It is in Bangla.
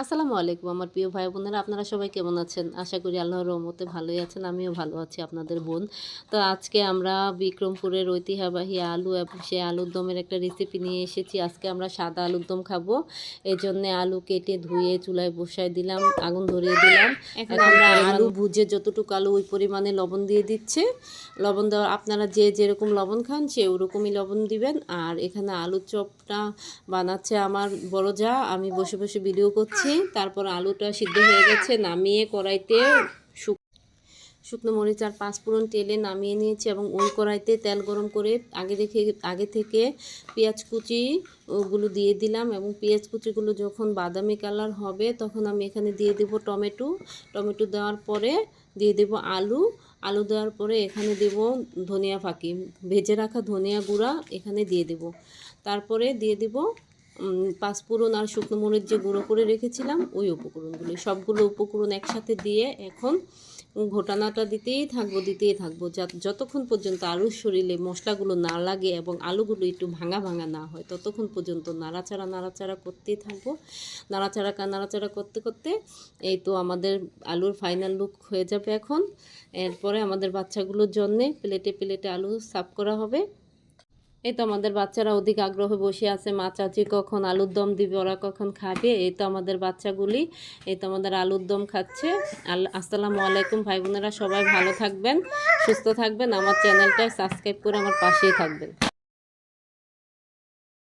আসসালামু আলাইকুম আমার প্রিয় ভাই বোনেরা আপনারা সবাই কেমন আছেন? আশা করি আল্লাহর রহমতে ভালোই আছেন আমিও ভালো আছি আপনাদের বোন। তো আজকে আমরা বিক্রমপুরের ঐতিহ্যবাহী আলু এবং সে আলুর দমের একটা রেসিপি নিয়ে এসেছি। আজকে আমরা সাদা আলুর দম খাব। এই জন্য আলু কেটে ধুয়ে চুলায় বসায় দিলাম আগুন ধরিয়ে দিলাম। এখন আমরা আলু ভুজে যতটুকু আলু ওই পরিমাণে লবণ দিয়ে দিচ্ছে। লবণ দেওয়ার আপনারা যে যেরকম লবণ খান সে ওরকমই লবণ দিবেন। আর এখানে আলুর চপটা বানাচ্ছে আমার বড় যা আমি বসে বসে ভিডিও করছি। তারপর আলুটা সিদ্ধ হয়ে গেছে, নামিয়ে কড়াইতে শুকনো মরিচ আর পাঁচফোড়ন তেলে নামিয়ে নিয়েছি এবং ওই কড়াইতে তেল গরম করে আগে রেখে আগে থেকে পেঁয়াজ কুচি ওগুলো দিয়ে দিলাম এবং পেঁয়াজ কুচিগুলো যখন বাদামি কালার হবে তখন আমি এখানে দিয়ে দেব টমেটো। টমেটো দেওয়ার পরে দিয়ে দেব আলু। আলু দেওয়ার পরে এখানে দেব ধনিয়া ফাঁকি, ভেজে রাখা ধনিয়া গুঁড়া এখানে দিয়ে দেব। তারপরে দিয়ে দেব পাঁচফোড়ন আর শুকনো মরিচ যে গুঁড়ো করে রেখেছিলাম, ওই উপকরণগুলি। সবগুলো উপকরণ একসাথে দিয়ে এখন ঘোটানাটা দিতেই থাকব দিতেই থাকব। যতক্ষণ পর্যন্ত আলুর শরীরে মশলাগুলো না লাগে এবং আলুগুলো একটু ভাঙা ভাঙা না হয়, ততক্ষণ পর্যন্ত নাড়াচাড়া নাড়াচাড়া করতেই থাকব। নাড়াচাড়া নাড়াচাড়া করতে করতে এই তো আমাদের আলুর ফাইনাল লুক হয়ে যাবে এখন। এরপরে আমাদের বাচ্চাগুলোর জন্যে প্লেটে প্লেটে আলু সাফ করা হবে। এই তো আমাদের বাচ্চারা অধিক আগ্রহে বসে আছে, মা চাচি কখন আলুর দম দিবে, ওরা কখন খাবে? এই তো আমাদের বাচ্চাগুলি, এই তো আমাদের আলুর দম খাচ্ছে। আসসালামু আলাইকুম ভাই বোনেরা, সবাই ভালো থাকবেন, সুস্থ থাকবেন। আমার চ্যানেলটা সাবস্ক্রাইব করে আমার পাশেই থাকবেন।